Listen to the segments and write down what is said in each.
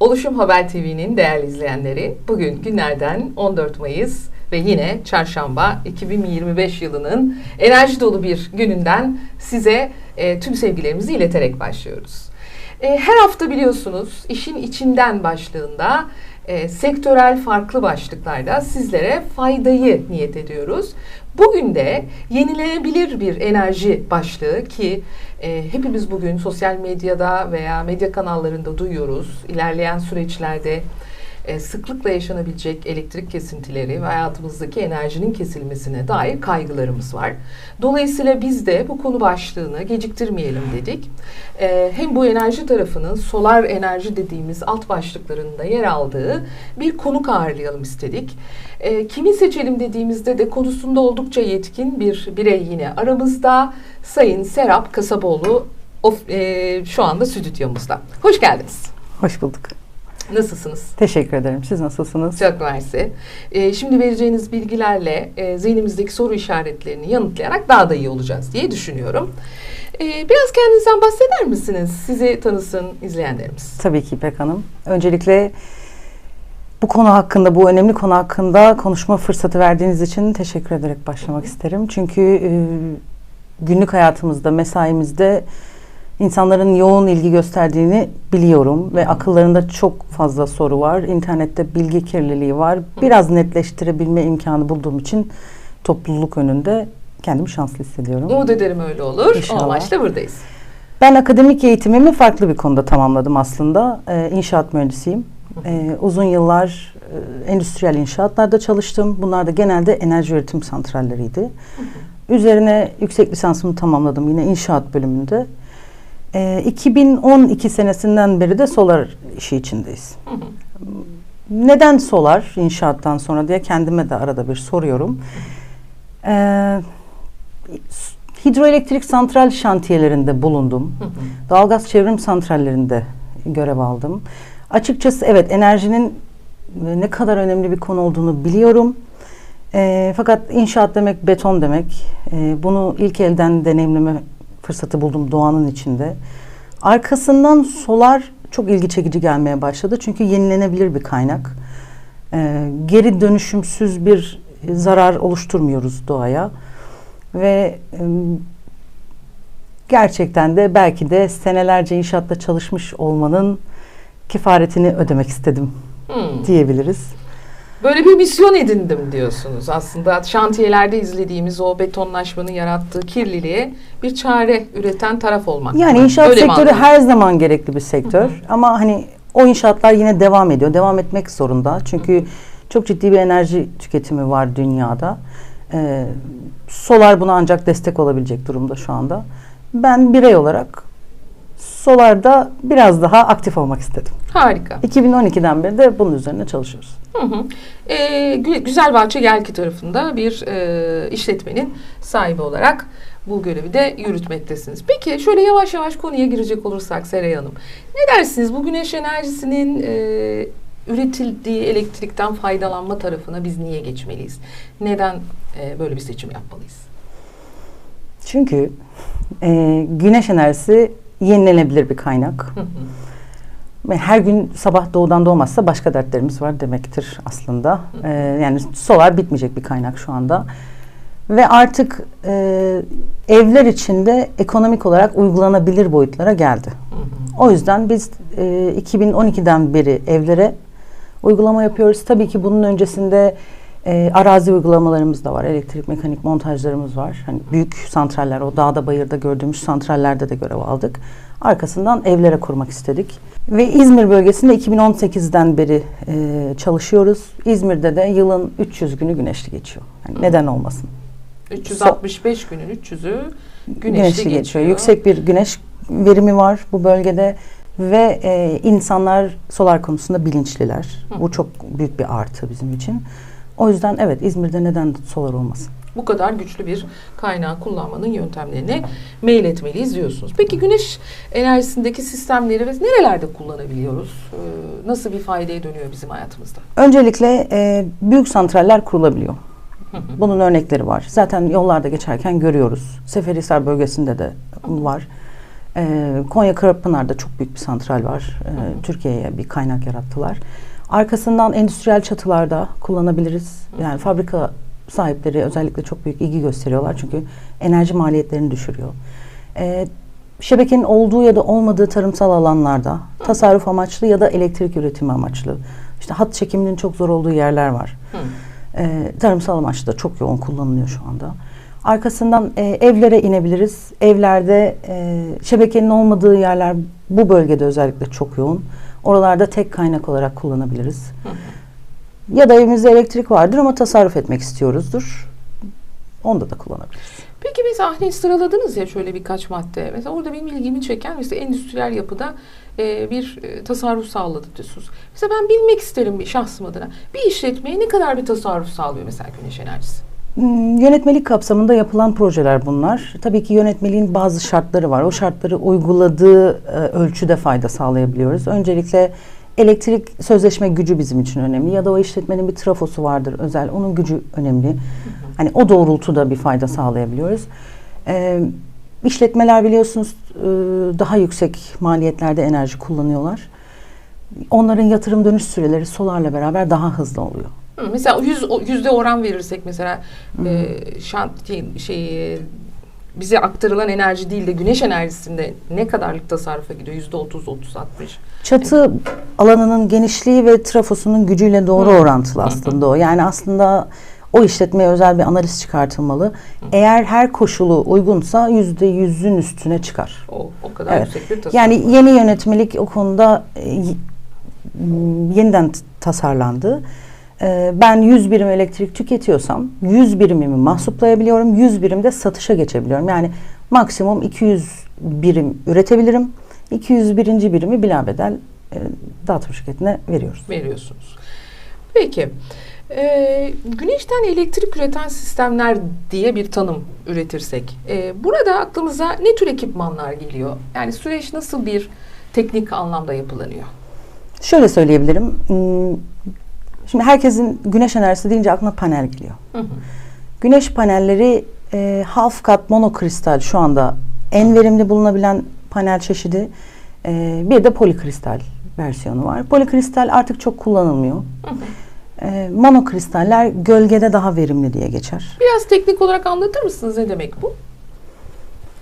Oluşum Haber TV'nin değerli izleyenleri, bugün günlerden 14 Mayıs ve yine çarşamba 2025 yılının enerji dolu bir gününden size e, tüm sevgilerimizi ileterek başlıyoruz. E, her hafta biliyorsunuz işin içinden başlığında e, sektörel farklı başlıklarda sizlere faydayı niyet ediyoruz. Bugün de yenilenebilir bir enerji başlığı ki e, hepimiz bugün sosyal medyada veya medya kanallarında duyuyoruz. İlerleyen süreçlerde e, sıklıkla yaşanabilecek elektrik kesintileri ve hayatımızdaki enerjinin kesilmesine dair kaygılarımız var. Dolayısıyla biz de bu konu başlığını geciktirmeyelim dedik. E, hem bu enerji tarafının solar enerji dediğimiz alt başlıklarında yer aldığı bir konuk ağırlayalım istedik. E, kimi seçelim dediğimizde de konusunda oldukça yetkin bir birey yine aramızda. Sayın Serap Kasaboğlu of, e, şu anda stüdyomuzda. Hoş geldiniz. Hoş bulduk. Nasılsınız? Teşekkür ederim. Siz nasılsınız? Çok mersi. Ee, şimdi vereceğiniz bilgilerle e, zihnimizdeki soru işaretlerini yanıtlayarak daha da iyi olacağız diye düşünüyorum. Ee, biraz kendinizden bahseder misiniz? Sizi tanısın izleyenlerimiz. Tabii ki İpek Hanım. Öncelikle bu konu hakkında, bu önemli konu hakkında konuşma fırsatı verdiğiniz için teşekkür ederek başlamak isterim. Çünkü e, günlük hayatımızda, mesaimizde insanların yoğun ilgi gösterdiğini biliyorum ve akıllarında çok fazla soru var. İnternette bilgi kirliliği var. Biraz netleştirebilme imkanı bulduğum için topluluk önünde kendimi şanslı hissediyorum. Umut ederim öyle olur. İnşallah. O amaçla buradayız. Ben akademik eğitimimi farklı bir konuda tamamladım aslında. Ee, inşaat mühendisiyim. Ee, uzun yıllar e, endüstriyel inşaatlarda çalıştım. Bunlar da genelde enerji üretim santralleriydi. Üzerine yüksek lisansımı tamamladım yine inşaat bölümünde. Ee, 2012 senesinden beri de solar işi içindeyiz. Neden solar inşaattan sonra diye kendime de arada bir soruyorum. Ee, hidroelektrik santral şantiyelerinde bulundum. Doğalgaz çevrim santrallerinde görev aldım. Açıkçası evet enerjinin ne kadar önemli bir konu olduğunu biliyorum. Ee, fakat inşaat demek beton demek. Ee, bunu ilk elden deneyimleme fırsatı buldum doğanın içinde. Arkasından solar çok ilgi çekici gelmeye başladı. Çünkü yenilenebilir bir kaynak. Ee, geri dönüşümsüz bir zarar oluşturmuyoruz doğaya. Ve e, gerçekten de belki de senelerce inşaatta çalışmış olmanın kefaretini ödemek istedim Hmm. diyebiliriz. Böyle bir misyon edindim diyorsunuz. Aslında şantiyelerde izlediğimiz o betonlaşmanın yarattığı kirliliğe bir çare üreten taraf olmak. Yani inşaat Öyle sektörü her zaman gerekli bir sektör ama hani o inşaatlar yine devam ediyor. Devam etmek zorunda. Çünkü çok ciddi bir enerji tüketimi var dünyada. Ee, solar buna ancak destek olabilecek durumda şu anda. Ben birey olarak solarda biraz daha aktif olmak istedim. Harika. 2012'den beri de bunun üzerine çalışıyoruz. Hı hı. Ee, Gü- Güzelbahçe Yelki tarafında bir e, işletmenin sahibi olarak bu görevi de yürütmektesiniz. Peki şöyle yavaş yavaş konuya girecek olursak Seray Hanım. Ne dersiniz bu güneş enerjisinin e, üretildiği elektrikten faydalanma tarafına biz niye geçmeliyiz? Neden e, böyle bir seçim yapmalıyız? Çünkü e, güneş enerjisi yenilenebilir bir kaynak. Her gün sabah doğudan doğmazsa başka dertlerimiz var demektir aslında. Ee, yani solar bitmeyecek bir kaynak şu anda. Ve artık e, evler içinde ekonomik olarak uygulanabilir boyutlara geldi. O yüzden biz e, 2012'den beri evlere uygulama yapıyoruz. Tabii ki bunun öncesinde e, arazi uygulamalarımız da var. Elektrik mekanik montajlarımız var. Hani büyük santraller, o dağda bayırda gördüğümüz santrallerde de görev aldık. Arkasından evlere kurmak istedik. Ve İzmir bölgesinde 2018'den beri e, çalışıyoruz. İzmir'de de yılın 300 günü güneşli geçiyor. Yani neden olmasın? 365 günün 300'ü güneşli, geçiyor. Yüksek bir güneş verimi var bu bölgede ve e, insanlar solar konusunda bilinçliler. Hı. Bu çok büyük bir artı bizim için. O yüzden evet İzmir'de neden solar olmasın? bu kadar güçlü bir kaynağı kullanmanın yöntemlerini mail etmeliyiz diyorsunuz. Peki güneş enerjisindeki sistemleri biz nerelerde kullanabiliyoruz? Ee, nasıl bir faydaya dönüyor bizim hayatımızda? Öncelikle e, büyük santraller kurulabiliyor. Bunun örnekleri var. Zaten yollarda geçerken görüyoruz. Seferihisar bölgesinde de var. E, Konya Kırapınar'da çok büyük bir santral var. E. Türkiye'ye bir kaynak yarattılar. Arkasından endüstriyel çatılarda kullanabiliriz. Yani fabrika sahipleri özellikle çok büyük ilgi gösteriyorlar çünkü enerji maliyetlerini düşürüyor. E, şebekenin olduğu ya da olmadığı tarımsal alanlarda tasarruf amaçlı ya da elektrik üretimi amaçlı. İşte hat çekiminin çok zor olduğu yerler var. Hı. E, tarımsal amaçlı da çok yoğun kullanılıyor şu anda. Arkasından e, evlere inebiliriz. Evlerde e, şebekenin olmadığı yerler bu bölgede özellikle çok yoğun. Oralarda tek kaynak olarak kullanabiliriz. Hı hı. Ya da evimizde elektrik vardır ama tasarruf etmek istiyoruzdur. Onda da kullanabiliriz. Peki mesela hani sıraladınız ya şöyle birkaç madde. Mesela orada benim ilgimi çeken mesela endüstriyel yapıda e, bir e, tasarruf sağladı diyorsunuz. Mesela ben bilmek isterim bir şahsım adına. Bir işletmeye ne kadar bir tasarruf sağlıyor mesela güneş enerjisi? Hmm, Yönetmelik kapsamında yapılan projeler bunlar. Tabii ki yönetmeliğin bazı şartları var. O şartları uyguladığı e, ölçüde fayda sağlayabiliyoruz. Öncelikle elektrik sözleşme gücü bizim için önemli. Ya da o işletmenin bir trafosu vardır özel. Onun gücü önemli. Hani o doğrultuda bir fayda sağlayabiliyoruz. Ee, işletmeler biliyorsunuz e, daha yüksek maliyetlerde enerji kullanıyorlar. Onların yatırım dönüş süreleri solarla beraber daha hızlı oluyor. Hı, mesela yüz, yüzde oran verirsek mesela e, şantiye şey, e, bize aktarılan enerji değil de güneş enerjisinde ne kadarlık tasarrufa gidiyor? Yüzde otuz, otuz, altmış. Çatı alanının genişliği ve trafosunun gücüyle doğru Hı. orantılı aslında o. Yani aslında o işletmeye özel bir analiz çıkartılmalı. Eğer her koşulu uygunsa yüzde yüzün üstüne çıkar. O, o kadar Evet. yüksek bir tasarruf. Yani yeni yönetmelik o konuda e, yeniden tasarlandı. E, ben 100 birim elektrik tüketiyorsam 100 birimimi mahsuplayabiliyorum. 100 birim de satışa geçebiliyorum. Yani maksimum 200 birim üretebilirim. 201. birimi bilabedel e, dağıtım şirketine veriyoruz. veriyorsunuz. Peki. e, güneşten elektrik üreten sistemler diye bir tanım üretirsek, e, burada aklımıza ne tür ekipmanlar geliyor? Yani süreç nasıl bir teknik anlamda yapılanıyor? Şöyle söyleyebilirim. Şimdi herkesin güneş enerjisi deyince aklına panel geliyor. Hı hı. Güneş panelleri e, half kat monokristal şu anda en verimli bulunabilen panel çeşidi. E, bir de polikristal versiyonu var. Polikristal artık çok kullanılmıyor. Hı hı. E, monokristaller gölgede daha verimli diye geçer. Biraz teknik olarak anlatır mısınız ne demek bu?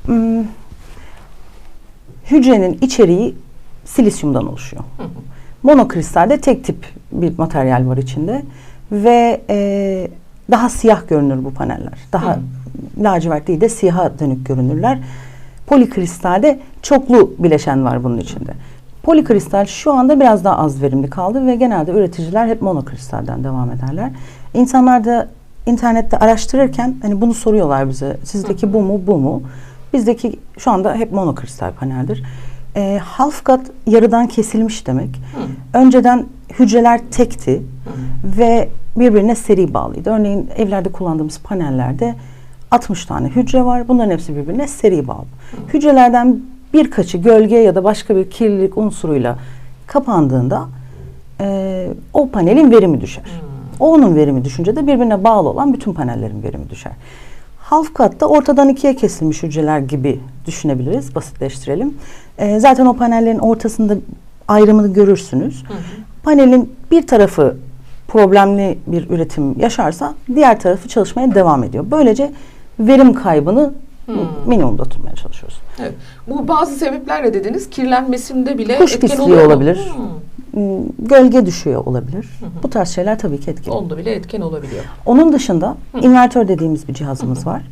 Hmm, hücrenin içeriği silisyumdan oluşuyor. Hı hı. Monokristalde tek tip bir materyal var içinde ve e, daha siyah görünür bu paneller. Daha Hı. lacivert değil de siyaha dönük görünürler. Polikristalde çoklu bileşen var bunun içinde. Polikristal şu anda biraz daha az verimli kaldı ve genelde üreticiler hep monokristalden devam ederler. İnsanlar da internette araştırırken hani bunu soruyorlar bize. Sizdeki bu mu bu mu? Bizdeki şu anda hep monokristal paneldir. E, half yarıdan kesilmiş demek. Hı. Önceden hücreler tekti Hı hı. ve birbirine seri bağlıydı. Örneğin evlerde kullandığımız panellerde 60 tane hücre var. Bunların hepsi birbirine seri bağlı. Hücrelerden birkaçı gölge ya da başka bir kirlilik unsuruyla kapandığında e, o panelin verimi düşer. O onun verimi düşünce de birbirine bağlı olan bütün panellerin verimi düşer. Half katta ortadan ikiye kesilmiş hücreler gibi düşünebiliriz, basitleştirelim. E, zaten o panellerin ortasında ayrımını görürsünüz. Hı hı. Panelin bir tarafı problemli bir üretim yaşarsa diğer tarafı çalışmaya devam ediyor. Böylece verim kaybını Hmm. minimumda tutmaya çalışıyoruz. Evet. Bu bazı sebeplerle dediniz kirlenmesinde bile Kuş etken oluyor olabilir. Hmm. Gölge düşüyor olabilir. Hı hı. Bu tarz şeyler tabii ki etkili. Onda bile etken olabiliyor. Onun dışında invertör dediğimiz bir cihazımız var.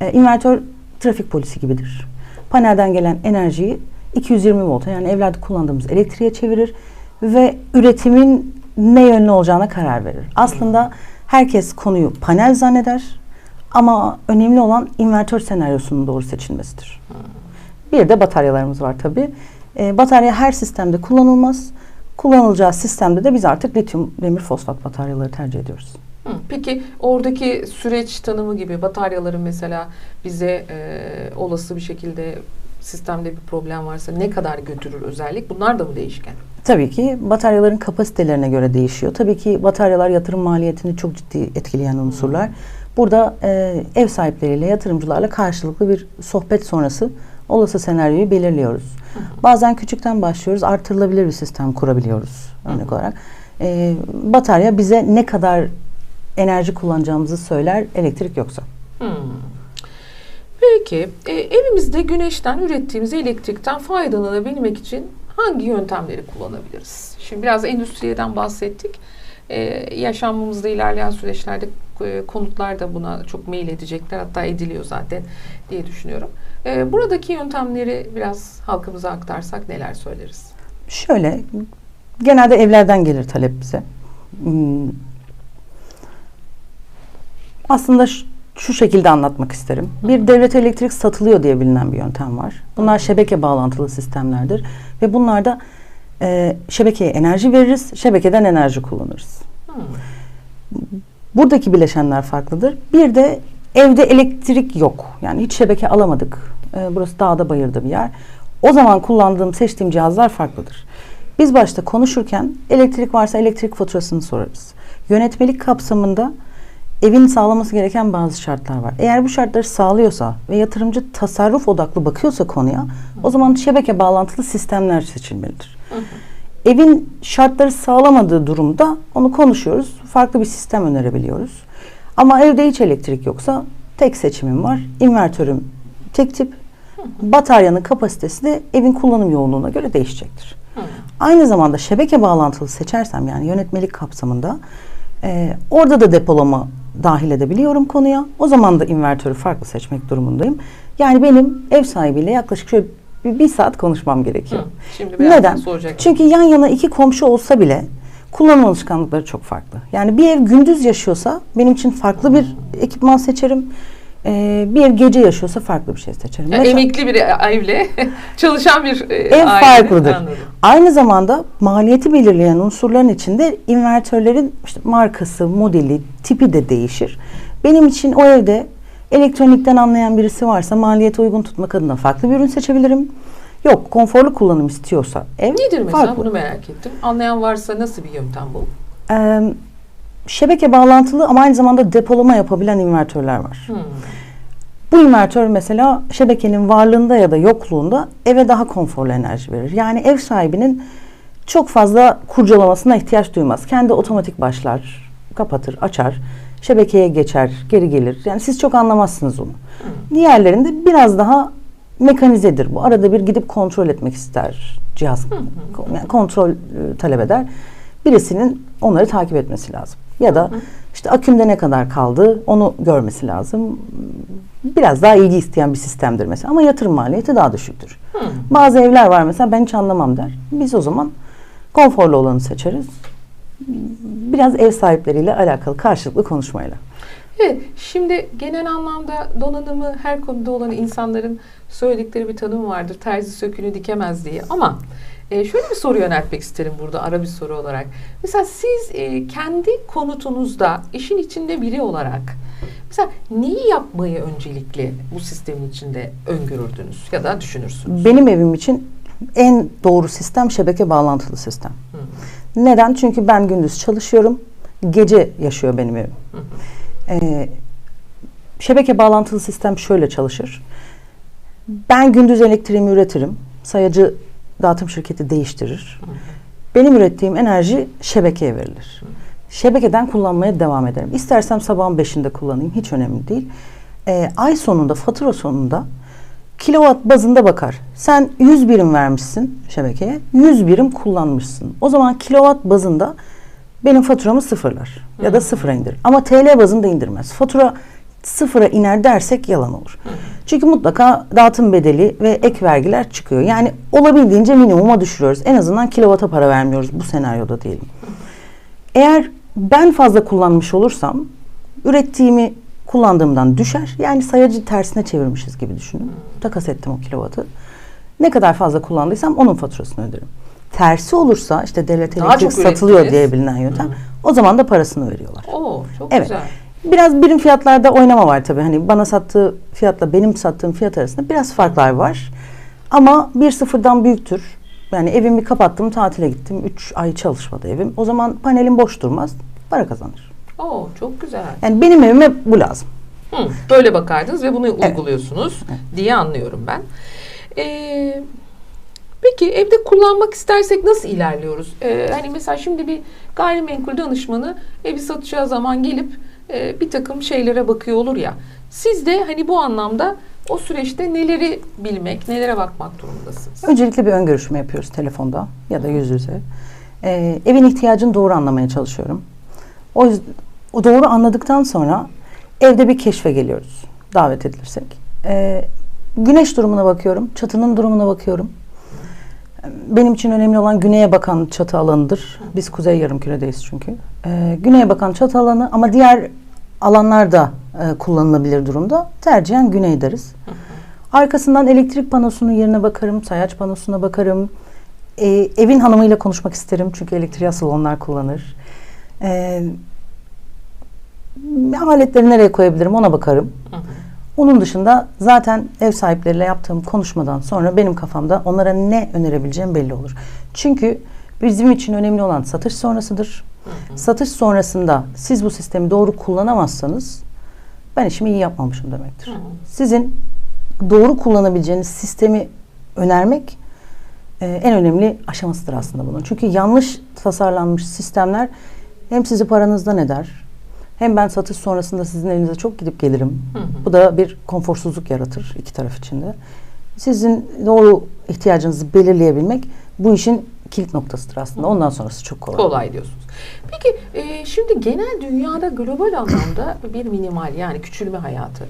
Ee, invertör trafik polisi gibidir. Panelden gelen enerjiyi 220 volta yani evlerde kullandığımız elektriğe çevirir ve üretimin ne yönlü olacağına karar verir. Aslında herkes konuyu panel zanneder ama önemli olan invertör senaryosunun doğru seçilmesidir. Bir de bataryalarımız var tabii. Ee, batarya her sistemde kullanılmaz. Kullanılacağı sistemde de biz artık lityum demir fosfat bataryaları tercih ediyoruz. Peki oradaki süreç tanımı gibi bataryaların mesela bize e, olası bir şekilde sistemde bir problem varsa ne kadar götürür özellik? Bunlar da mı değişken? Tabii ki bataryaların kapasitelerine göre değişiyor. Tabii ki bataryalar yatırım maliyetini çok ciddi etkileyen unsurlar. Burada e, ev sahipleriyle, yatırımcılarla karşılıklı bir sohbet sonrası olası senaryoyu belirliyoruz. Bazen küçükten başlıyoruz, artırılabilir bir sistem kurabiliyoruz örnek olarak. Ee, batarya bize ne kadar enerji kullanacağımızı söyler elektrik yoksa. Hmm. Peki e, evimizde güneşten ürettiğimiz elektrikten faydalanabilmek için hangi yöntemleri kullanabiliriz? Şimdi biraz endüstriyeden bahsettik. E, yaşamımızda ilerleyen süreçlerde e, konutlar da buna çok meyil edecekler. Hatta ediliyor zaten diye düşünüyorum. E, buradaki yöntemleri biraz halkımıza aktarsak neler söyleriz? Şöyle, genelde evlerden gelir talep bize. Hmm. Aslında şu, şu şekilde anlatmak isterim. Bir devlet elektrik satılıyor diye bilinen bir yöntem var. Bunlar şebeke bağlantılı sistemlerdir. Ve bunlarda e, şebekeye enerji veririz, şebekeden enerji kullanırız. Hmm. Buradaki bileşenler farklıdır. Bir de evde elektrik yok. Yani hiç şebeke alamadık. Ee, burası dağda bayırda bir yer. O zaman kullandığım, seçtiğim cihazlar farklıdır. Biz başta konuşurken elektrik varsa elektrik faturasını sorarız. Yönetmelik kapsamında evin sağlaması gereken bazı şartlar var. Eğer bu şartları sağlıyorsa ve yatırımcı tasarruf odaklı bakıyorsa konuya o zaman şebeke bağlantılı sistemler seçilmelidir. Evin şartları sağlamadığı durumda onu konuşuyoruz. Farklı bir sistem önerebiliyoruz. Ama evde hiç elektrik yoksa tek seçimim var. İnvertörüm tek tip. Bataryanın kapasitesi de evin kullanım yoğunluğuna göre değişecektir. Aynı zamanda şebeke bağlantılı seçersem yani yönetmelik kapsamında e, orada da depolama dahil edebiliyorum konuya. O zaman da invertörü farklı seçmek durumundayım. Yani benim ev sahibiyle yaklaşık şöyle bir, bir saat konuşmam gerekiyor. Hı. Şimdi Neden? soracak. Çünkü yan yana iki komşu olsa bile kullanım alışkanlıkları çok farklı. Yani bir ev gündüz yaşıyorsa benim için farklı bir ekipman seçerim. Ee, bir gece yaşıyorsa farklı bir şey seçerim. Yani Mesela- emekli bir evle çalışan bir e, Ev ailenin- farklıdır. Anladım. Aynı zamanda maliyeti belirleyen unsurların içinde invertörlerin işte markası, modeli, tipi de değişir. Benim için o evde elektronikten anlayan birisi varsa maliyeti uygun tutmak adına farklı bir ürün seçebilirim. Yok, konforlu kullanım istiyorsa ev Nedir mesela farklı. bunu merak ettim. Anlayan varsa nasıl bir yöntem bu? Ee, şebeke bağlantılı ama aynı zamanda depolama yapabilen invertörler var. Hmm. Bu invertör mesela şebekenin varlığında ya da yokluğunda eve daha konforlu enerji verir. Yani ev sahibinin çok fazla kurcalamasına ihtiyaç duymaz. Kendi otomatik başlar, kapatır, açar, şebekeye geçer, geri gelir. Yani siz çok anlamazsınız onu. Diğerlerinde biraz daha mekanizedir bu. Arada bir gidip kontrol etmek ister cihaz. Yani kontrol e, talep eder. Birisinin onları takip etmesi lazım. Ya da işte akümde ne kadar kaldı onu görmesi lazım. Biraz daha ilgi isteyen bir sistemdir mesela ama yatırım maliyeti daha düşüktür. Hmm. Bazı evler var mesela ben hiç anlamam der. Biz o zaman konforlu olanı seçeriz. Biraz ev sahipleriyle alakalı karşılıklı konuşmayla. Evet, şimdi genel anlamda donanımı her konuda olan insanların söyledikleri bir tanım vardır. Terzi sökünü dikemez diye. Ama e, şöyle bir soru yöneltmek isterim burada ara bir soru olarak. Mesela siz e, kendi konutunuzda işin içinde biri olarak mesela neyi yapmayı öncelikli bu sistemin içinde öngörürdünüz ya da düşünürsünüz? Benim evim için en doğru sistem şebeke bağlantılı sistem. Hı. Neden? Çünkü ben gündüz çalışıyorum. Gece yaşıyor benim evim. Hı hı. Ee, şebeke bağlantılı sistem şöyle çalışır. Ben gündüz elektriğimi üretirim. Sayacı dağıtım şirketi değiştirir. Benim ürettiğim enerji şebekeye verilir. Şebekeden kullanmaya devam ederim. İstersem sabahın beşinde kullanayım. Hiç önemli değil. Ee, ay sonunda, fatura sonunda kilowatt bazında bakar. Sen 100 birim vermişsin şebekeye. 100 birim kullanmışsın. O zaman kilowatt bazında benim faturamı sıfırlar. Ya da sıfıra indirir. Ama TL bazında indirmez. Fatura sıfıra iner dersek yalan olur. Çünkü mutlaka dağıtım bedeli ve ek vergiler çıkıyor. Yani olabildiğince minimuma düşürüyoruz. En azından kilowata para vermiyoruz bu senaryoda diyelim. Eğer ben fazla kullanmış olursam ürettiğimi kullandığımdan düşer. Yani sayacı tersine çevirmişiz gibi düşünün. Takas ettim o kilovatı. Ne kadar fazla kullandıysam onun faturasını öderim. Tersi olursa işte devlet elektrik satılıyor diye bilinen yöntem. O zaman da parasını veriyorlar. Oo, çok Evet. güzel. Biraz birim fiyatlarda oynama var tabii. Hani bana sattığı fiyatla benim sattığım fiyat arasında biraz farklar var. Ama bir sıfırdan büyüktür. Yani evimi kapattım, tatile gittim. Üç ay çalışmadı evim. O zaman panelim boş durmaz. Para kazanır. Oo, çok güzel. Yani benim evime bu lazım. Hı, böyle bakardınız ve bunu uyguluyorsunuz diye anlıyorum ben. Ee, peki evde kullanmak istersek nasıl ilerliyoruz? Ee, hani mesela şimdi bir gayrimenkul danışmanı evi satacağı zaman gelip e, bir takım şeylere bakıyor olur ya. Siz de hani bu anlamda o süreçte neleri bilmek, nelere bakmak durumundasınız? Öncelikle bir ön görüşme yapıyoruz telefonda ya da yüz yüze. Ee, evin ihtiyacını doğru anlamaya çalışıyorum. O, o doğru anladıktan sonra evde bir keşfe geliyoruz davet edilirsek. Ee, güneş durumuna bakıyorum, çatının durumuna bakıyorum. Benim için önemli olan güneye bakan çatı alanıdır. Biz kuzey yarımküredeyiz çünkü. Ee, güneye bakan çatı alanı ama diğer alanlar da e, kullanılabilir durumda. Tercihen güney deriz. Arkasından elektrik panosunun yerine bakarım, sayaç panosuna bakarım. Ee, evin hanımıyla konuşmak isterim çünkü elektriği asıl onlar kullanır. Ee, aletleri nereye koyabilirim ona bakarım. Hı. Onun dışında zaten ev sahipleriyle yaptığım konuşmadan sonra benim kafamda onlara ne önerebileceğim belli olur. Çünkü bizim için önemli olan satış sonrasıdır. Satış sonrasında siz bu sistemi doğru kullanamazsanız ben işimi iyi yapmamışım demektir. Hı hı. Sizin doğru kullanabileceğiniz sistemi önermek e, en önemli aşamasıdır aslında bunun. Çünkü yanlış tasarlanmış sistemler hem sizi paranızdan eder hem ben satış sonrasında sizin elinize çok gidip gelirim. Hı hı. Bu da bir konforsuzluk yaratır iki taraf için de. Sizin doğru ihtiyacınızı belirleyebilmek bu işin kilit noktasıdır aslında. Ondan sonrası çok kolay. Kolay diyorsunuz. Peki e, şimdi genel dünyada global anlamda bir minimal yani küçülme hayatı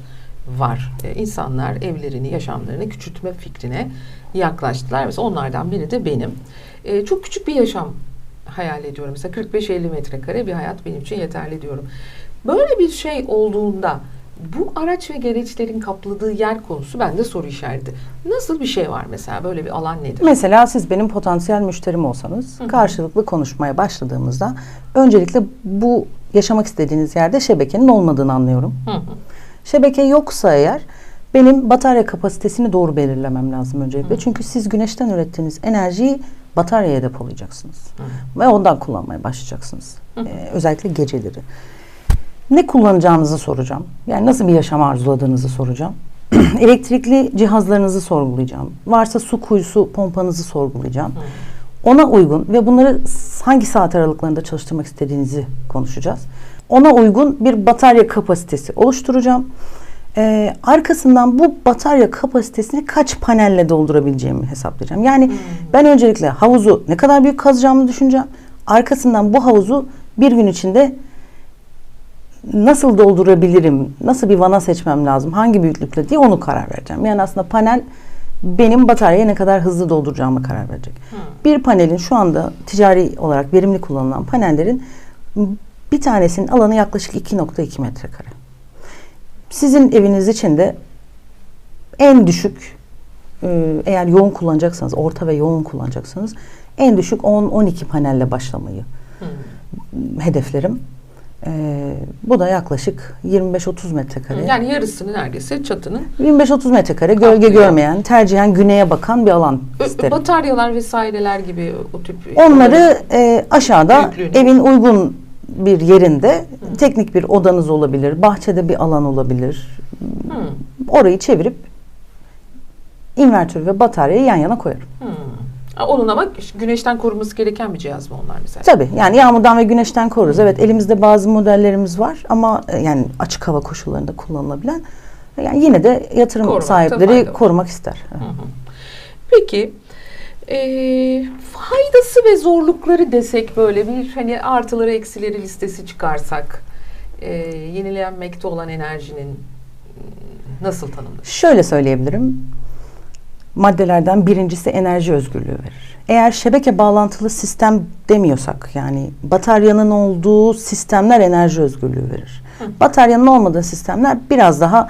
var. E, insanlar evlerini, yaşamlarını küçültme fikrine yaklaştılar. Mesela onlardan biri de benim. E, çok küçük bir yaşam hayal ediyorum. Mesela 45-50 metrekare bir hayat benim için yeterli diyorum. Böyle bir şey olduğunda bu araç ve gereçlerin kapladığı yer konusu bende soru işareti. Nasıl bir şey var mesela? Böyle bir alan nedir? Mesela siz benim potansiyel müşterim olsanız Hı hı. karşılıklı konuşmaya başladığımızda öncelikle bu yaşamak istediğiniz yerde şebekenin olmadığını anlıyorum. Hı hı. Şebeke yoksa eğer benim batarya kapasitesini doğru belirlemem lazım öncelikle. Hı. Çünkü siz güneşten ürettiğiniz enerjiyi bataryaya depolayacaksınız. Hı. Ve ondan kullanmaya başlayacaksınız. Hı hı. Ee, özellikle geceleri. Ne kullanacağınızı soracağım. Yani nasıl bir yaşam arzuladığınızı soracağım. Elektrikli cihazlarınızı sorgulayacağım. Varsa su kuyusu pompanızı sorgulayacağım. Ona uygun ve bunları hangi saat aralıklarında çalıştırmak istediğinizi konuşacağız. Ona uygun bir batarya kapasitesi oluşturacağım. Ee, arkasından bu batarya kapasitesini kaç panelle doldurabileceğimi hesaplayacağım. Yani ben öncelikle havuzu ne kadar büyük kazacağımı düşüneceğim. Arkasından bu havuzu bir gün içinde nasıl doldurabilirim, nasıl bir vana seçmem lazım, hangi büyüklükle diye onu karar vereceğim. Yani aslında panel benim bataryayı ne kadar hızlı dolduracağıma karar verecek. Bir panelin şu anda ticari olarak verimli kullanılan panellerin bir tanesinin alanı yaklaşık 2.2 metrekare. Sizin eviniz için de en düşük e, eğer yoğun kullanacaksanız, orta ve yoğun kullanacaksanız en düşük 10-12 panelle başlamayı Hı. hedeflerim. Ee, bu da yaklaşık 25-30 metrekare. Yani yarısını neredeyse çatının 25-30 metrekare gölge Kaplıyor. görmeyen, tercihen güneye bakan bir alan isterim. bataryalar vesaireler gibi o tip Onları e, aşağıda Büyüklüğünü. evin uygun bir yerinde teknik bir odanız olabilir, bahçede bir alan olabilir. Hı, Orayı çevirip invertör ve bataryayı yan yana koyarım. hı. Ha, Onun ama güneşten korunması gereken bir cihaz mı onlar mesela? Tabii yani yağmurdan ve güneşten koruruz. Evet elimizde bazı modellerimiz var ama e, yani açık hava koşullarında kullanılabilen. Yani yine de yatırım Korumakta sahipleri korumak ister. Hı hı. Peki e, faydası ve zorlukları desek böyle bir hani artıları eksileri listesi çıkarsak e, yenilenmekte olan enerjinin nasıl tanımlanır? Şöyle söyleyebilirim. Maddelerden birincisi enerji özgürlüğü verir. Eğer şebeke bağlantılı sistem demiyorsak yani bataryanın olduğu sistemler enerji özgürlüğü verir. Hı. Bataryanın olmadığı sistemler biraz daha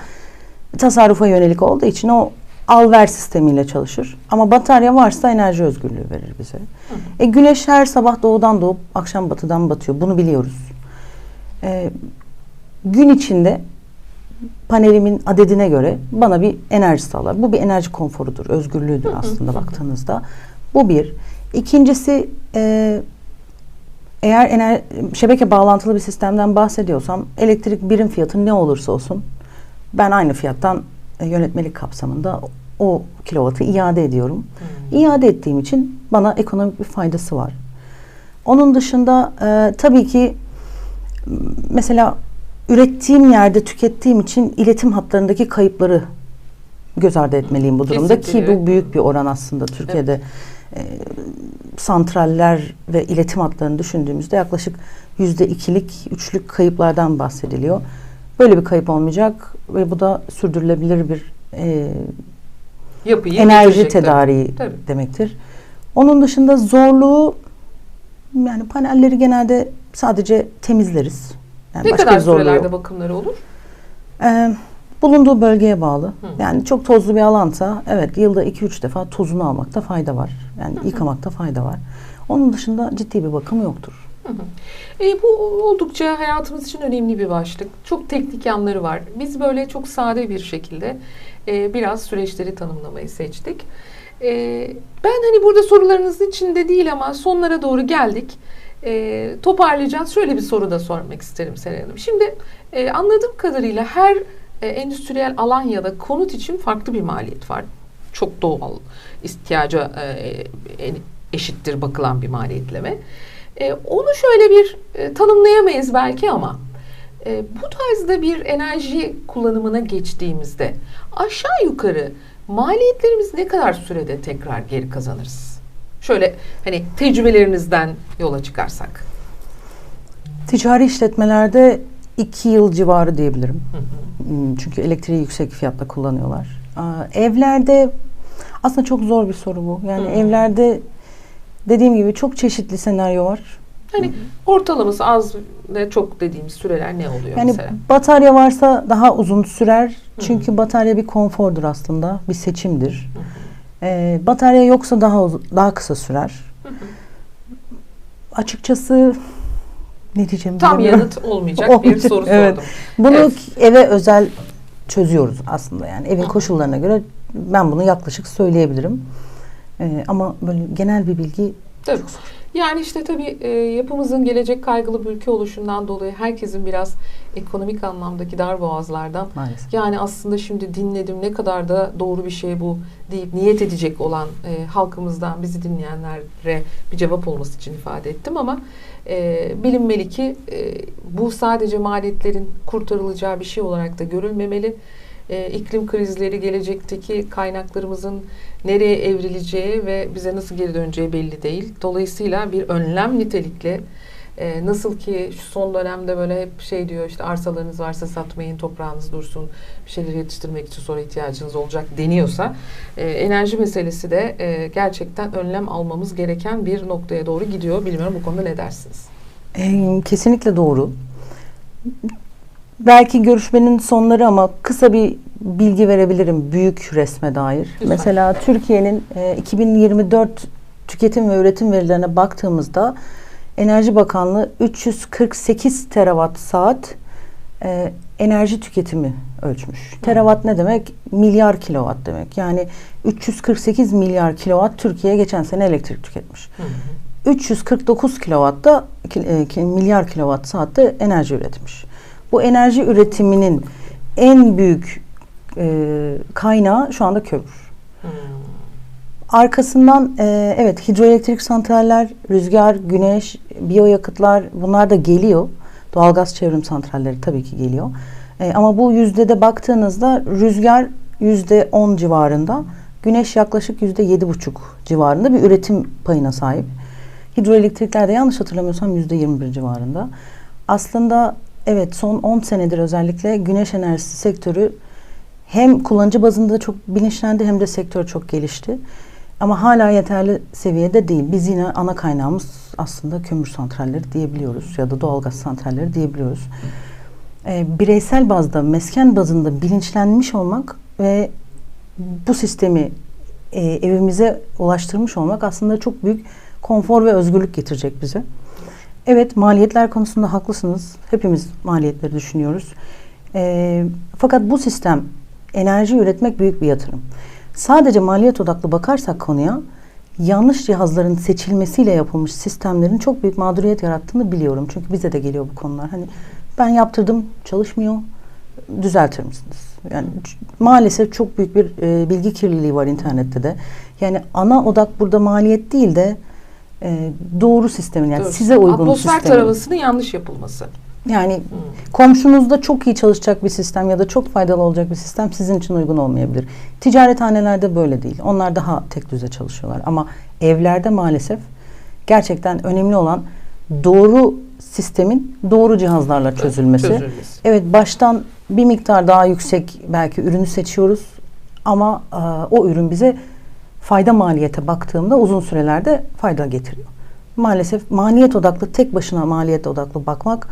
tasarrufa yönelik olduğu için o al ver sistemiyle çalışır. Ama batarya varsa enerji özgürlüğü verir bize. E, güneş her sabah doğudan doğup akşam batıdan batıyor. Bunu biliyoruz. E, gün içinde panelimin adedine göre bana bir enerji sağlar. Bu bir enerji konforudur, özgürlüğüdür aslında baktığınızda. Bu bir. İkincisi e, eğer ener, şebeke bağlantılı bir sistemden bahsediyorsam elektrik birim fiyatı ne olursa olsun ben aynı fiyattan e, yönetmelik kapsamında o kilovatı iade ediyorum. İade ettiğim için bana ekonomik bir faydası var. Onun dışında e, tabii ki mesela ürettiğim yerde tükettiğim için iletim hatlarındaki kayıpları göz ardı etmeliyim bu durumda Kesinlikle, ki evet. bu büyük bir oran aslında Türkiye'de e, santraller ve iletim hatlarını düşündüğümüzde yaklaşık yüzde ikilik, üçlük kayıplardan bahsediliyor. Böyle bir kayıp olmayacak ve bu da sürdürülebilir bir e, Yapıyı enerji getirecek tabii. tedariği Tabii. demektir. Onun dışında zorluğu yani panelleri genelde sadece temizleriz. Yani Ne başka kadar bir zorluğu sürelerde yok. bakımları olur? Ee, bulunduğu bölgeye bağlı. Hı. Yani çok tozlu bir alansa evet yılda 2-3 defa tozunu almakta fayda var. Yani yıkamakta fayda var. Onun dışında ciddi bir bakım yoktur. E, bu oldukça hayatımız için önemli bir başlık. Çok teknik yanları var. Biz böyle çok sade bir şekilde e, biraz süreçleri tanımlamayı seçtik. E, ben hani burada sorularınızın içinde değil ama sonlara doğru geldik. E, toparlayacağız. Şöyle bir soru da sormak isterim Seren Hanım. Şimdi e, anladığım kadarıyla her e, endüstriyel alan ya da konut için farklı bir maliyet var. Çok doğal ihtiyaca e, eşittir bakılan bir maliyetleme. E, onu şöyle bir e, tanımlayamayız belki ama e, bu tarzda bir enerji kullanımına geçtiğimizde aşağı yukarı maliyetlerimiz ne kadar sürede tekrar geri kazanırız? Şöyle hani tecrübelerinizden yola çıkarsak. Ticari işletmelerde 2 yıl civarı diyebilirim. Hmm, Çünkü elektriği yüksek fiyatla kullanıyorlar. Evlerde aslında çok zor bir soru bu. Yani Hı. evlerde dediğim gibi çok çeşitli senaryo var. Hani ortalaması az ve çok dediğimiz süreler ne oluyor Yani mesela? batarya varsa daha uzun sürer. Çünkü batarya bir konfordur aslında, bir seçimdir. Ee, batarya yoksa daha daha kısa sürer. Açıkçası ne diyeceğimi Tam yanıt olmayacak bir Olmayacak, soru evet. sordum. Bunu Evet. eve özel çözüyoruz aslında yani evin koşullarına göre ben bunu yaklaşık söyleyebilirim. Ee, ama böyle genel bir bilgi Tabii. Yani işte tabii e, yapımızın gelecek kaygılı bir ülke oluşundan dolayı herkesin biraz ekonomik anlamdaki dar boğazlardan maalesef. yani aslında şimdi dinledim ne kadar da doğru bir şey bu deyip niyet edecek olan e, halkımızdan bizi dinleyenlere bir cevap olması için ifade ettim ama e, bilinmeli ki e, bu sadece maliyetlerin kurtarılacağı bir şey olarak da görülmemeli. E, iklim krizleri gelecekteki kaynaklarımızın nereye evrileceği ve bize nasıl geri döneceği belli değil. Dolayısıyla bir önlem nitelikli e, nasıl ki şu son dönemde böyle hep şey diyor işte arsalarınız varsa satmayın toprağınız dursun bir şeyler yetiştirmek için sonra ihtiyacınız olacak deniyorsa e, enerji meselesi de e, gerçekten önlem almamız gereken bir noktaya doğru gidiyor. Bilmiyorum bu konuda ne dersiniz? Ee, kesinlikle doğru. Belki görüşmenin sonları ama kısa bir bilgi verebilirim büyük resme dair. Lütfen. Mesela Türkiye'nin e, 2024 tüketim ve üretim verilerine baktığımızda Enerji Bakanlığı 348 terawatt saat e, enerji tüketimi ölçmüş. Terawatt ne demek? Milyar kilowatt demek. Yani 348 milyar kilowatt Türkiye geçen sene elektrik tüketmiş. 349 kilowatt da e, milyar kilowatt saatte enerji üretmiş. Bu enerji üretiminin en büyük e, kaynağı şu anda kömür. Hmm. Arkasından e, evet hidroelektrik santraller, rüzgar, güneş, biyoyakıtlar bunlar da geliyor. Doğalgaz çevrim santralleri tabii ki geliyor. E, ama bu yüzdede baktığınızda rüzgar yüzde 10 civarında, güneş yaklaşık yüzde yedi buçuk civarında bir üretim payına sahip. Hidroelektrikler de yanlış hatırlamıyorsam yüzde 21 civarında. Aslında evet son 10 senedir özellikle güneş enerjisi sektörü hem kullanıcı bazında çok bilinçlendi hem de sektör çok gelişti. Ama hala yeterli seviyede değil. Biz yine ana kaynağımız aslında kömür santralleri diyebiliyoruz ya da doğalgaz santralleri diyebiliyoruz. Ee, bireysel bazda, mesken bazında bilinçlenmiş olmak ve bu sistemi e, evimize ulaştırmış olmak aslında çok büyük konfor ve özgürlük getirecek bize. Evet maliyetler konusunda haklısınız. Hepimiz maliyetleri düşünüyoruz. Ee, fakat bu sistem enerji üretmek büyük bir yatırım. Sadece maliyet odaklı bakarsak konuya yanlış cihazların seçilmesiyle yapılmış sistemlerin çok büyük mağduriyet yarattığını biliyorum. Çünkü bize de geliyor bu konular. Hani ben yaptırdım çalışmıyor. düzeltir misiniz? Yani maalesef çok büyük bir e, bilgi kirliliği var internette de. Yani ana odak burada maliyet değil de e, doğru sistemin yani Doğru. size uygun Atmosfer sistemin. taramasının yanlış yapılması. Yani komşunuzda çok iyi çalışacak bir sistem ya da çok faydalı olacak bir sistem sizin için uygun olmayabilir. Ticarethanelerde böyle değil. Onlar daha tek düze çalışıyorlar. Ama evlerde maalesef gerçekten önemli olan doğru sistemin doğru cihazlarla çözülmesi. Çözülmesi. Evet baştan bir miktar daha yüksek belki ürünü seçiyoruz ama e, o ürün bize fayda maliyete baktığımda uzun sürelerde fayda getiriyor. Maalesef maliyet odaklı tek başına maliyet odaklı bakmak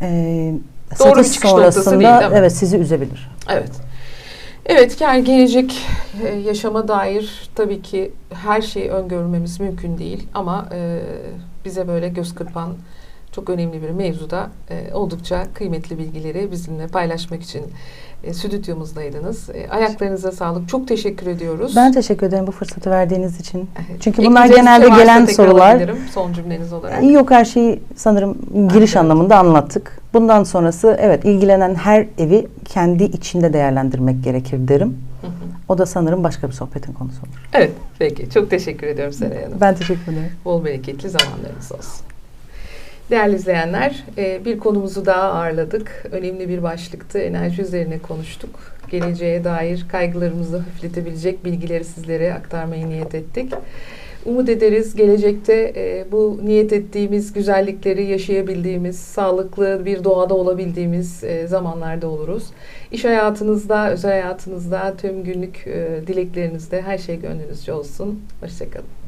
e, Doğru satış sonrasında değil, değil mi? evet sizi üzebilir. Evet. Evet yani gelecek e, yaşama dair tabii ki her şeyi öngörmemiz mümkün değil ama e, bize böyle göz kırpan çok önemli bir mevzuda e, oldukça kıymetli bilgileri bizimle paylaşmak için e. E, ayaklarınıza sağlık. Çok teşekkür ediyoruz. Ben teşekkür ederim bu fırsatı verdiğiniz için. Evet. Çünkü bunlar Ekleyeceğiniz genelde şey varsa gelen tekrar sorular. alabilirim Son cümleniz olarak. Yok her şeyi sanırım giriş Evet. anlamında anlattık. Bundan sonrası evet ilgilenen her evi kendi içinde değerlendirmek gerekir derim. Hı hı. O da sanırım başka bir sohbetin konusu olur. Evet peki. Çok teşekkür ediyorum Seray Hanım. Ben teşekkür ederim. Bol bereketli zamanlarınız olsun. Değerli izleyenler, e, bir konumuzu daha ağırladık. Önemli bir başlıktı. Enerji üzerine konuştuk. Geleceğe dair kaygılarımızı hafifletebilecek bilgileri sizlere aktarmayı niyet ettik. Umut ederiz gelecekte e, bu niyet ettiğimiz güzellikleri yaşayabildiğimiz, sağlıklı bir doğada olabildiğimiz e, zamanlarda oluruz. İş hayatınızda, özel hayatınızda, tüm günlük dileklerinizde her şey gönlünüzce olsun. Hoşçakalın.